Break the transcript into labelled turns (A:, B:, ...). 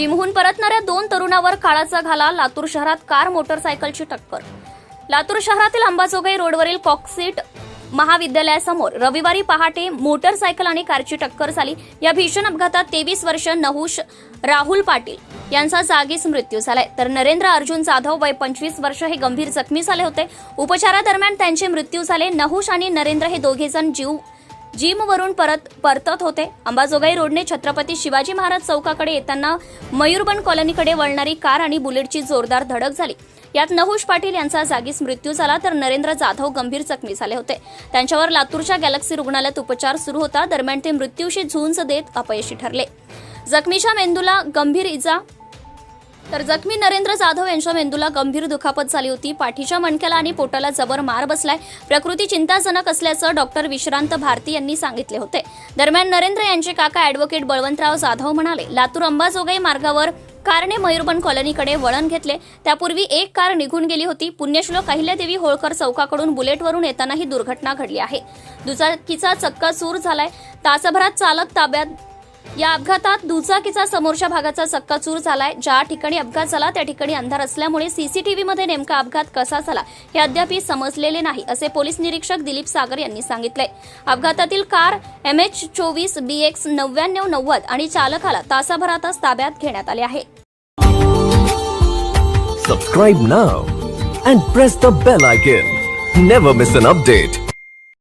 A: जिमहून परतणाऱ्या दोन तरुणावर काळाचा घाला लातूर शहरात कार मोटरसायकलची टक्कर. लातूर शहरातील अंबाजोगाई रोडवरील कॉक्सिट महाविद्यालयासमोर रविवारी पहाटे मोटरसायकल आणि कारची टक्कर झाली. या भीषण अपघातात तेवीस वर्ष नहुष राहुल पाटील यांचा जागीच मृत्यू झालाय. तर नरेंद्र अर्जुन जाधव वय पंचवीस वर्ष हे गंभीर जखमी झाले होते. उपचारादरम्यान त्यांचे मृत्यू झाले. नहुष आणि नरेंद्र हे दोघेजण जीव जिमवरून परत परतत होते. अंबाजोगाई रोडने छत्रपती शिवाजी महाराज चौकाकडे येताना मयूरबन कॉलनीकडे वळणारी कार आणि बुलेटची जोरदार धडक झाली. यात नहुष पाटील यांचा जागीच मृत्यू झाला तर नरेंद्र जाधव गंभीर जखमी झाले होते. त्यांच्यावर लातूरच्या गॅलेक्सी रुग्णालयात उपचार सुरू होता. दरम्यान ते मृत्यूशी झुंज देत अपयशी ठरले. जखमीच्या मेंदूला गंभीर इजा तर जखमी नरेंद्र जाधव यांच्या मेंदूला गंभीर दुखापत झाली होती. पाठीच्या मणक्याला आणि पोटाला जबर मार बसलाय. प्रकृती चिंताजनक असल्याचं डॉक्टर विश्रांत भारती यांनी सांगितले होते. दरम्यान नरेंद्र यांचे काका अॅडव्होकेट बळवंतराव जाधव म्हणाले लातूर अंबाजोगाई मार्गावर कारने मयूरबन कॉलनीकडे वळण घेतले. त्यापूर्वी एक कार निघून गेली होती. पुण्यश्लोक अहिल्यादेवी होळकर चौकाकडून बुलेटवरून येताना ही दुर्घटना घडली आहे. दुचाकीचा चक्का सूर झालाय. तासभरात चालक ताब्यात या अपघातात दुचाकीचा समोरच्या भागाचा चक्काचूर झालाय. ज्या ठिकाणी अपघात झाला त्या ठिकाणी अंधार असल्यामुळे सीसीटीव्ही मध्ये नेमका अपघात कसा झाला हे अद्याप समजलेले नाही असे पोलीस निरीक्षक दिलीप सागर यांनी सांगितले अपघातातील कार एम एच चोवीस बी एक्स नव्याण्णव नव्वद आणि चालकाला तासाभरातच ताब्यात घेण्यात आले आहे.
B: Subscribe now and press the bell icon never miss an update